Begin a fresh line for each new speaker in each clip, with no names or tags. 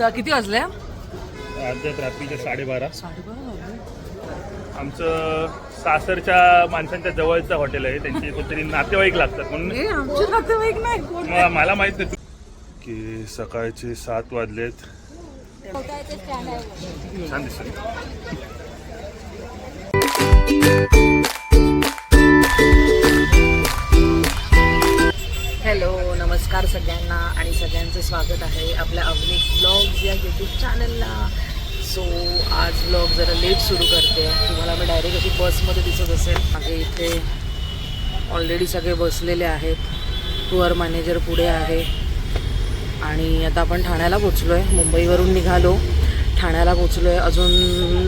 तर किती वाजले?
अर्ध्यात रात्रीचे साडेबारा. आमचं सासरच्या माणसांच्या जवळचं हॉटेल आहे. त्यांची कोणतरी नातेवाईक लागतात म्हणून.
नातेवाईक नाही
म- मला माहीत नाही. की सकाळचे सात वाजलेत. छान दिसत
सगळ्यांना आणि सगळ्यांचं स्वागत आहे आपल्या अवनिक ब्लॉग्स या यूट्यूब चॅनलला सो आज ब्लॉग जरा लेट सुरू करते. तुम्हाला मी डायरेक्ट अशी बसमध्ये दिसत असेल. मागे इथे ऑलरेडी सगळे बसलेले आहेत. टूअर मॅनेजर पुढे आहे. आणि आता आपण ठाण्याला पोचलो आहे मुंबईवरून निघालो. ठाण्याला पोचलो आहे अजून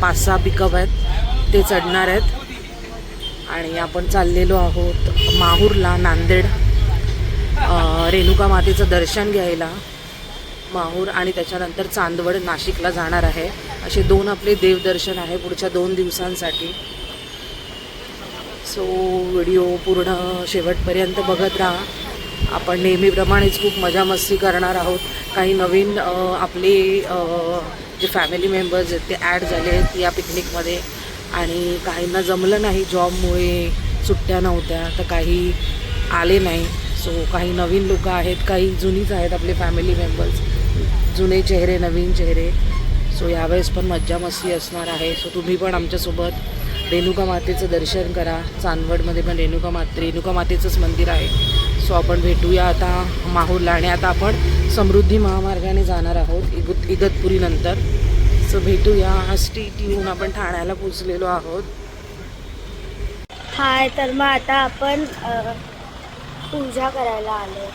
पाच सहा पिकअप आहेत. ते चढणार आहेत. आणि आपण चाललेलो आहोत माहूरला नांदेड. रेणुका मातेचं दर्शन घ्यायला माहूर आणि त्याच्यानंतर चांदवड नाशिकला जाणार आहे. असे दोन आपले देवदर्शन आहे पुढच्या दोन दिवसांसाठी. सो व्हिडिओ पूर्ण शेवटपर्यंत बघत राहा. आपण नेहमीप्रमाणेच खूप मजा मस्ती करणार आहोत. काही नवीन आपले जे फॅमिली मेंबर्स आहेत ते ॲड झाले आहेत या पिकनिकमध्ये आणि काहींना जमलं नाही जॉबमुळे सुट्ट्या नव्हत्या तर काही आले नाही. सो काही नवीन लोक आहेत काही जुनीच आहेत आपले फॅमिली मेंबर्स जुने चेहरे नवीन चेहरे. सो यावेळेस पण मज्जा मस्ती असणार आहे. सो तुम्ही पण आमच्यासोबत रेणुका मातेचं दर्शन करा. चांदवडमध्ये पण रेणुका माते रेणुका मातेचंच मंदिर आहे. सो आपण भेटूया आता माहूरला आणि आता आपण समृद्धी महामार्गाने जाणार आहोत इगत इगतपुरीनंतर. सो भेटूया. स्टेट येऊन आपण ठाण्याला पोचलेलो आहोत.
हाय तर मग आता आपण पूजा करायला आलो.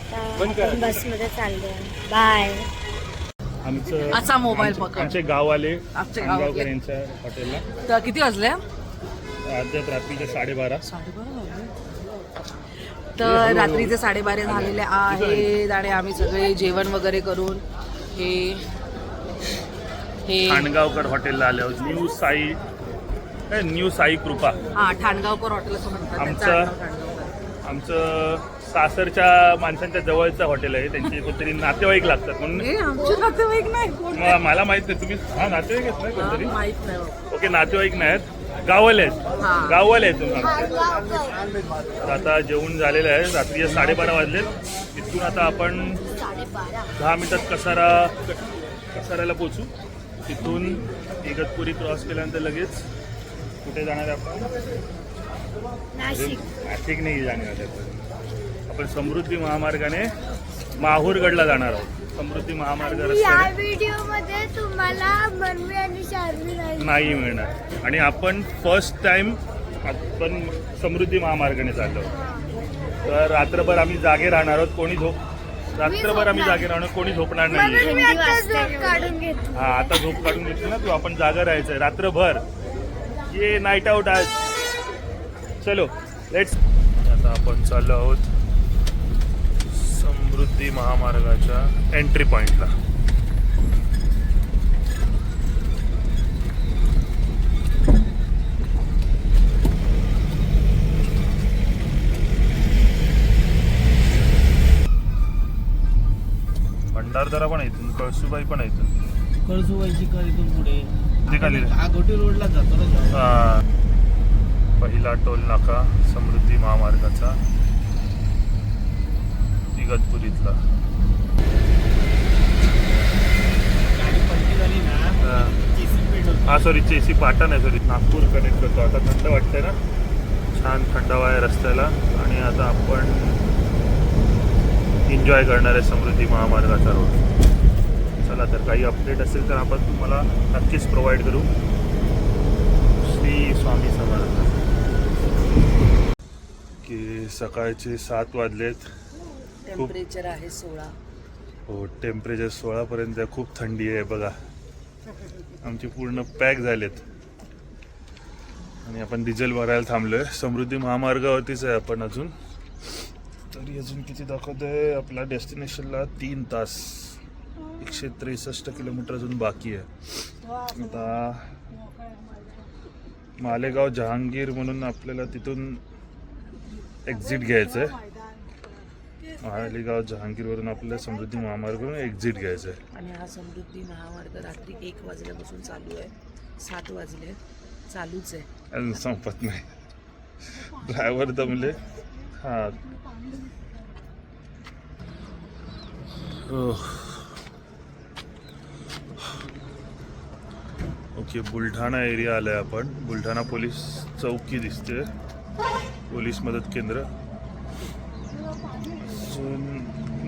आता चाललो बाय.
आमचं
असा मोबाईल
आमचे-
पकड.
आमचे गाववाले
आमचे
खामगावकर
गाववाले.
यांच्या हॉटेलला.
तर किती वाजले?
अर्ध्यात रात्रीचे साडेबारा.
साडेबारा वाजले. तर रात्रीचे साडेबारा झालेले आहेत आणि आम्ही सगळे जेवण वगैरे करून हे हे
खाणगावकर हॉटेलला आले आहोत. न्यू साई न्यू साई कृपा.
हा ठाणगावकर हॉटेल असं म्हणतात.
आमचं-. आमचं सासरच्या माणसांच्या जवळचं हॉटेल आहे त्यांची कोणतरी नातेवाईक लागतात म्हणून.
आमचे नातेवाईक नाही कोण
म- मला माहीत नाही तुम्ही हा नातेवाईक आहेत ना कोणतरी?
माहीत नाही बाबा.
ओके नातेवाईक नाहीत गाववाले आहेत.
हा.
गाववाले आहेत तुम्ही. आमचे. तर आता जेवण झालेलं आहे रात्रीचे साडेबारा वाजलेत. तिथून आता आपण दहा मिनिटात कसारा कसाऱ्याला पोचू तिथून इगतपुरी क्रॉस केल्यानंतर लगेच कुठे जाणार आहे आपण?
नाशिक.
नाशिक नाही जाणार आहे. आपण. आपण समृद्धी महामार्गाने माहूरगडला जाणार आहोत. समृद्धी महामार्ग
या
रस्त्याने.
व्हिडिओमध्ये तुम्हाला मनवी आणि शार्वी नाही
नाही मिळणार. आणि आपण फर्स्ट टाइम आपण समृद्धी महामार्गाने चाललो तर रात्रभर आम्ही जागे राहणार आहोत. कोणी झोप रात्रभर आम्ही जागे राहणार कोणी झोपणार नाही
म्हणून मी आता झोप काढून घेतो.
हा आता झोप काढून घेतली ना तू. आपण जागा राहायचंय. रात्रभर. ये नाईट आउट आज. चलो लेट्स आता आपण चाललो आहोत. समृद्धी महामार्गाच्या एंट्री पॉइंटला भंडारदरा पण आहे इथून कळसुबाई पण आहे इथून
कळसुबाईची कर इथून पुढे
रे.
आगोटी रोडला जातो ना.
हा. पहिला टोल नाका समृद्धी महामार्गाचा इगतपुरीतला हा. हा सॉरी चेसी पाटा नाही सॉरी नागपूर कनेक्ट करतो. आता थंड वाटतंय ना? छान थंडावा आहे रस्त्याला. आणि आता आपण एन्जॉय करणार आहे समृद्धी महामार्गाचा रोड चला तर काही अपडेट असेल तर आपण तुम्हाला नक्कीच प्रोव्हाइड करू. श्री स्वामी समर्थ. की सकाळचे सात वाजलेत.
टेम्परेचर आहे सोळा.
हो टेम्परेचर सोळापर्यंत आहे. खूप थंडी आहे बघा. आमची पूर्ण पॅक झालेत. आणि आपण डिझेल भरायला थांबलोय. समृद्धी महामार्गावरतीच आहे आपण अजून. तरी अजून किती दाखवत आहे? आपल्या डेस्टिनेशनला तीन तास. एकशे त्रेसष्ट किलोमीटर अजून बाकी आहे. आता मालेगाव जहांगीर म्हणून आपल्याला तिथून एक्झिट घ्यायचं आहे मालेगाव जहांगीरवरून आपल्याला समृद्धी महामार्गावरून एक्झिट घ्यायचं आहे.
आणि हा समृद्धी महामार्ग रात्री एक वाजल्यापासून चालू आहे. सात वाजले. चालूच आहे.
अजून संपत नाही. ड्रायव्हर दमले हा. ओके बुलढाणा एरिया आलाय आपण. बुलढाणा पोलीस चौकी दिसते. पोलीस मदत केंद्र. अजून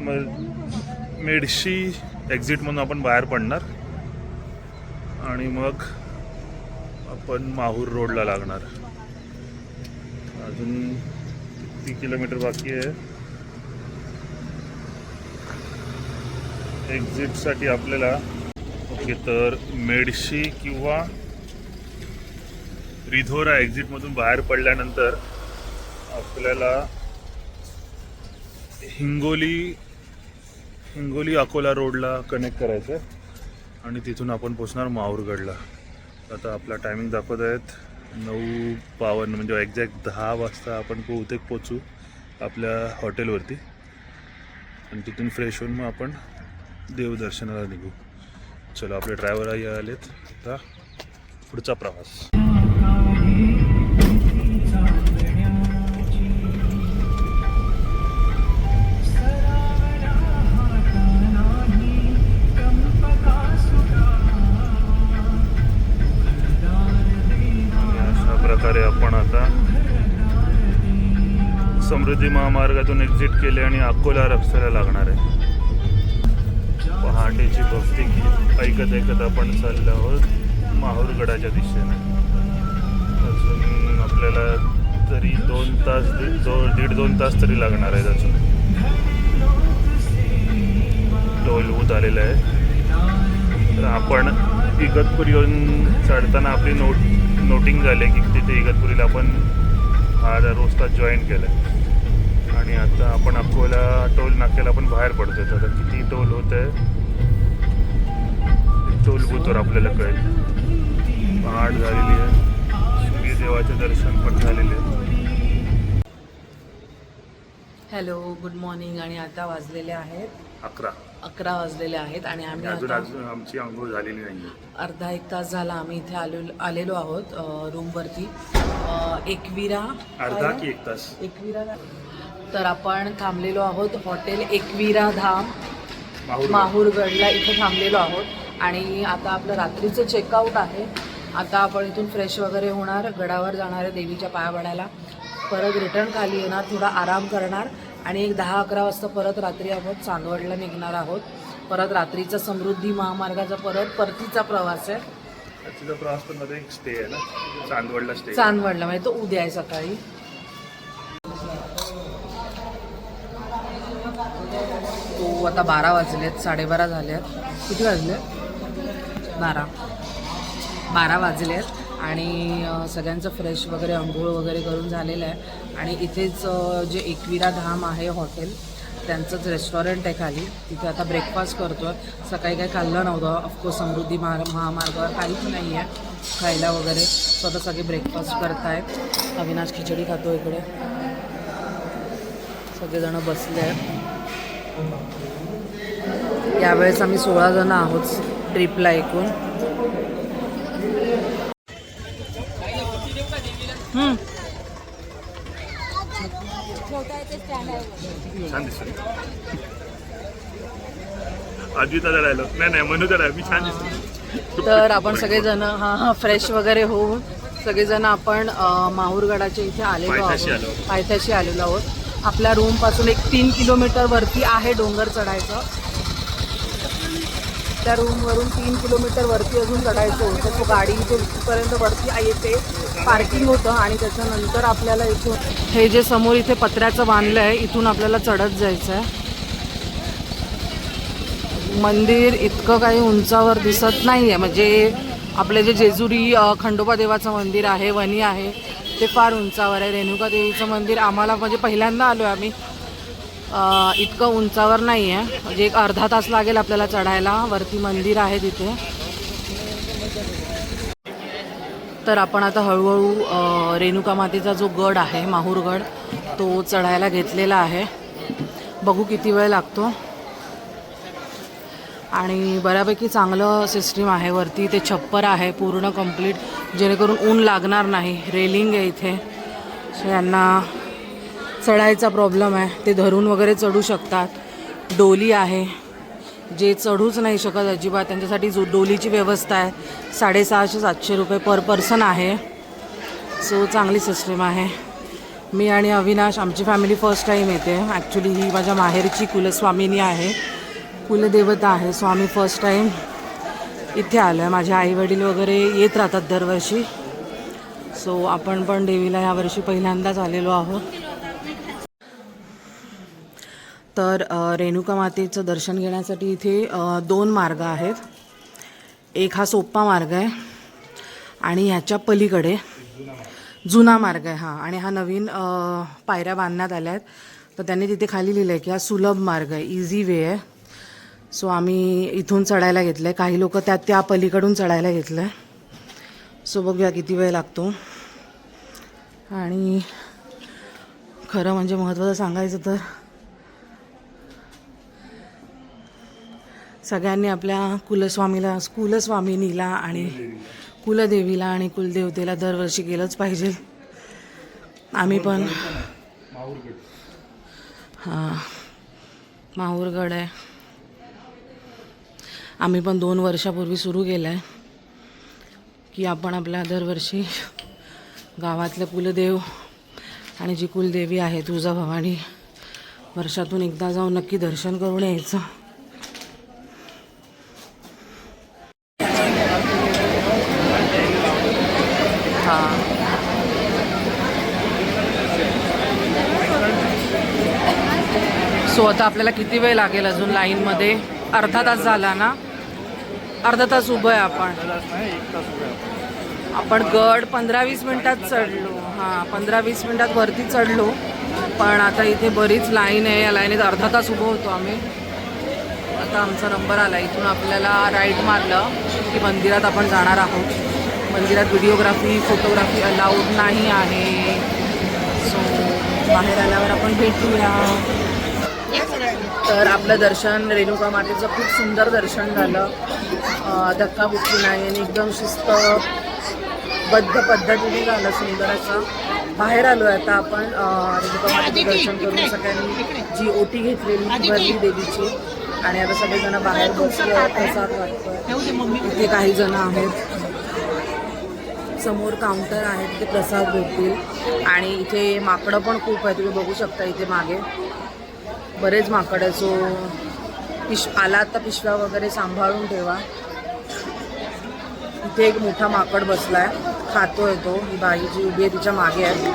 मग मेडशी एक्झिट म्हणून आपण बाहेर पडणार. आणि मग आपण माहूर रोडला लागणार. अजून किती किलोमीटर बाकी आहे? एक्झिटसाठी आपल्याला ओके तर मेडशी किंवा रिधोरा एक्झिटमधून बाहेर पडल्यानंतर आपल्याला हिंगोली हिंगोली अकोला रोडला कनेक्ट करायचं आहे. आणि तिथून आपण पोचणार माहूरगडला. आता आपला टायमिंग दाखवत आहेत. नऊ पावन म्हणजे एक्झॅक्ट दहा वाजता आपण बहुतेक पोचू आपल्या हॉटेलवरती आणि तिथून फ्रेश होऊन मग आपण देवदर्शनाला निघू. चलो आपले ड्रायव्हर आले आलेत. आता पुढचा प्रवास. समृद्धी महामार्गातून एक्झिट केले आणि अकोला रस्त्याला लागणार आहे. पहाटेची भक्ती ऐकत ऐकत आपण चाललो आहोत माहूरगडाच्या दिशेने. अजून आपल्याला तरी दोन तास दीड दो दीड दोन तास तरी लागणार आहेत अजून. टोल बूथ आलेला आहे. तर आपण इगतपुरी येऊन चढताना आपली नोट नोटिंग झाली की तिथे इगतपुरीला आपण हा रोस्ता जॉईन केला आहे आणि आता आपण अकोला टोल नाक्याला आपण बाहेर पडतोय. तर आता किती टोल होत आहे? टोल बूथवर आपल्याला कळेल. पहाट झालेली आहे. सूर्यदेवाचे दर्शन पण झालेले आहे.
हॅलो गुड मॉर्निंग आणि आता वाजलेले आहेत.
अकरा.
अकरा वाजलेले आहेत आणि आम्ही
अजून अजून आमची आंघोळ झालेली नाही
अर्धा एक तास झाला आम्ही इथे आलो आलेलो आहोत रूमवरती एकविरा
अर्धा? की एक तास?
एकविरा तर आपण थांबलेलो आहोत हॉटेल एकविरा धाम
माहूर
माहूरगडला इथे थांबलेलो आहोत. आणि आता आपलं रात्रीचं चेकआउट आहे. आता आपण इथून फ्रेश वगैरे होणार गडावर जाणार आहे देवीच्या पाया पडायला. परत रिटर्न खाली येणार थोडा आराम करणार. आणि एक दहा अकरा वाजता परत रात्री आपण चांदवडला निघणार आहोत. परत रात्रीचा समृद्धी महामार्गाचा परत परतीचा प्रवास आहे.
तिचा प्रवास पण मध्ये एक स्टे आहे ना? चांदवडला स्टे
चांदवडला म्हणजे तो उद्या आहे सकाळी. आता बारा वाजलेत साडेबारा झाल्यात किती वाजले बारा. बारा वाजलेत आणि सगळ्यांचं फ्रेश वगैरे अंघोळ वगैरे करून झालेलं आहे. आणि इथेच जे एकविरा धाम आहे हॉटेल त्यांचंच रेस्टॉरंट आहे खाली. तिथे आता ब्रेकफास्ट करतो आहे सकाळी काही खाल्लं नव्हतं. ऑफकोर्स समृद्धी महा महामार्गावर काहीच नाही आहे खायला वगैरे. स्वतः सगळे ब्रेकफास्ट करतायत. अविनाश खिचडी खातो इकडे. सगळेजणं बसले आहेत. यावेळेस आम्ही सोळा जण आहोत ट्रिपला एकूण.
दिसतो
तर आपण सगळेजण हा हा फ्रेश वगैरे होऊन सगळेजण आपण अ, माहूरगडाच्या इथे आलेलो
पायथ्याशी आलो
आहोत. पायथ्याशी आलेलो आहोत. आपल्या रूमपासून एक तीन किलोमीटर वरती आहे डोंगर चढायचं. त्या रूमवरून तीन किलोमीटर वरती अजून चढायचं होतं. तो गाडी इथे इथपर्यंत वरती येते पार्किंग होतं आणि त्याच्यानंतर आपल्याला इथून हे जे समोर इथे पत्र्याचं बांधलं आहे इथून आपल्याला चढत जायचं आहे. मंदिर इतकं काही उंचावर दिसत नाही आहे म्हणजे आपले जे जेजुरी खंडोबा देवाचं मंदिर आहे वणी आहे ते फार उंचावर आहे. रेणुका देवीचं मंदिर आम्हाला म्हणजे पहिल्यांदा आलो आहे आम्ही. इतकं उंचावर नाही आहे म्हणजे एक अर्धा तास लागेल आपल्याला चढायला. वरती मंदिर आहे तिथे. तर आपण आता हळूहळू रेणुका मातेचा जो गड आहे माहूरगड तो चढायला घेतलेला आहे. बघू किती वेळ लागतो. आणि बऱ्यापैकी चांगलं सिस्टीम आहे. वरती ते छप्पर आहे पूर्ण कंप्लीट जेणेकरून ऊन लागणार नाही. रेलिंग आहे इथे. सो यांना चढायचा प्रॉब्लेम आहे. ते धरून वगैरे चढू शकतात. डोली आहे. जे चढूच नाही शकत अजिबात. त्यांच्यासाठी जो डोलीची व्यवस्था आहे साडेसहाशे सातशे रुपये पर पर्सन आहे. सो चांगली सिस्टीम आहे. मी आणि अविनाश आमची फॅमिली फर्स्ट टाईम येते. ॲक्च्युली ही माझ्या माहेरची कुलस्वामिनी आहे. कुलदेवता आहे. सो आम्ही फर्स्ट टाईम इथे आलो आहे माझे आईवडील वगैरे येत राहतात दरवर्षी. सो आपण पण देवीला यावर्षी पहिल्यांदाच आलेलो आहोत. तर रेणुका मातेचं दर्शन घेण्यासाठी इथे दोन मार्ग आहेत. एक हा सोप्पा मार्ग आहे आणि ह्याच्या पलीकडे जुना मार्ग आहे हां. आणि हा नवीन पायऱ्या बांधण्यात आल्या आहेत. तर त्यांनी तिथे खाली लिहिलं आहे की हा सुलभ मार्ग आहे. इझी वे आहे. सो आम्ही इथून चढायला घेतलं आहे काही लोक त्या त्या पलीकडून चढायला घेतलं आहे सो बघूया किती वेळ लागतो. आणि खरं म्हणजे महत्त्वाचं सांगायचं तर सगळ्यांनी आपल्या कुलस्वामीला कुलस्वामिनीला आणि कुलदेवीला आणि कुलदेवतेला दरवर्षी केलंच पाहिजे. आम्ही पण हां माहूरगड आहे. आम्ही पण दोन वर्षापूर्वी सुरू केलं आहे की आपण आपल्या दरवर्षी गावातलं कुलदेव आणि जी कुलदेवी आहे तुळजाभवानी वर्षातून एकदा जाऊन नक्की दर्शन करून यायचं. सो आता आपल्याला किती वेळ लागेल अजून लाईनमध्ये अर्धा तास झाला ना? अर्धा तास उभं आहे आपण. आपण गड पंधरा वीस मिनिटात चढलो. हां पंधरा वीस मिनिटात वरती चढलो. पण आता इथे बरीच लाईन आहे. या लाईनीत अर्धा तास उभं होतो आम्ही. आता आमचा नंबर आला. इथून आपल्याला राईट मारलं की मंदिरात आपण जाणार आहोत. मंदिरात व्हिडिओग्राफी फोटोग्राफी अलाउड नाही आहे. सो बाहेर आल्यावर आपण भेटूया. तर आपलं दर्शन रेणुका मातेचं खूप सुंदर दर्शन झालं. धक्काबुक्की नाही आणि एकदम शिस्तबद्ध पद्धतीने झालं सुंदर असं. बाहेर आलो आहे आता आपण रेणुका मातेचं दर्शन करून सगळ्यांनी जी ओटी घेतलेली भरली देवीची. आणि आता सगळेजण बाहेर बसले प्रसाद वाटतोय. इथे काही जण आहेत. समोर काउंटर आहे तिथे प्रसाद भेटतील. आणि इथे माकडं पण खूप आहे तुम्ही बघू शकता इथे मागे. बरेच माकड आहे सो पिश आला तर पिशव्या वगैरे सांभाळून ठेवा. इथे एक मोठा माकड बसलाय. खातोय तो. ही बाई जी उभी आहे तिच्यामागे आहे.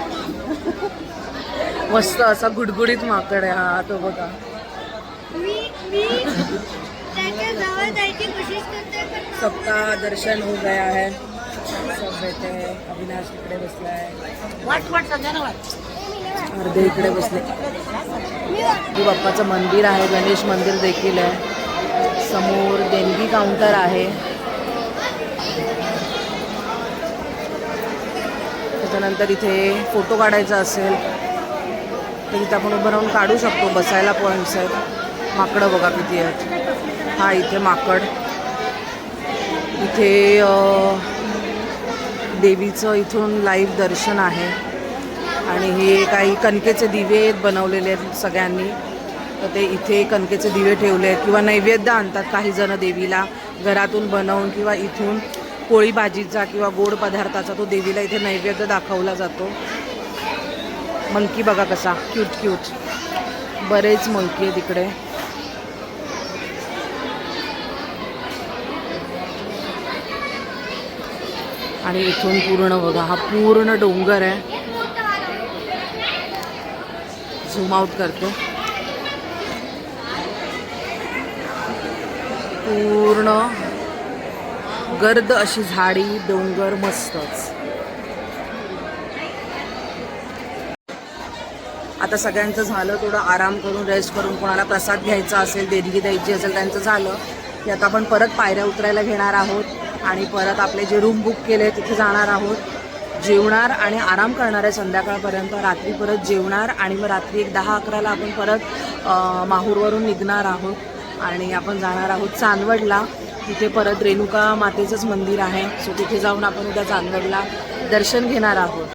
मस्त असा गुडगुडीत माकड आहे हा तो बघा. सबका दर्शन हो गया है. सब बैठे हैं. अविनाश इकडे बसलाय. अर्धे इकडे बसले. हे बाप्पाचं मंदिर आहे गणेश मंदिर देखील आहे. समोर देणगी काउंटर आहे. त्याच्यानंतर इथे फोटो काढायचा असेल तर इथे आपण उभं राहून काढू शकतो बसायला पॉईंट्स आहेत माकडं बघा किती आहेत. हा इथे माकड. इथे देवीचं इथून लाईव्ह दर्शन आहे. आणि हे काही कणकेचे दिवे बनवलेले आहेत सगळ्यांनी. तर ते इथे कणकेचे दिवे ठेवले आहेत. किंवा नैवेद्य आणतात काही जण देवीला. घरातून बनवून किंवा इथून पोळी भाजीचा किंवा गोड पदार्थाचा तो देवीला इथे नैवेद्य दाखवला जातो. मंकी बघा कसा. क्यूट क्यूट बरेच मंकी आहेत इकडे. आणि इथून पूर्ण बघा. हा पूर्ण डोंगर आहे. झूम आउट करते. पूर्ण गर्द अशी झाडी डोंगर मस्तच. आता सगळ्यांचं झालं थोडं आराम करून रेस्ट करून कोणाला प्रसाद घ्यायचा असेल देणगी द्यायची असेल त्यांचं झालं. की आता आपण परत पायऱ्या उतरायला घेणार आहोत आणि परत आपले जे रूम बुक केले तिथे जाणार आहोत. जेवणार आणि आराम करणार आहे संध्याकाळपर्यंत रात्री परत जेवणार आणि मग रात्री एक दहा अकराला आपण परत माहूरवरून निघणार आहोत. आणि आपण जाणार आहोत चांदवडला. तिथे परत रेणुका मातेचंच मंदिर आहे. सो तिथे जाऊन आपण उद्या चांदवडला दर्शन घेणार आहोत.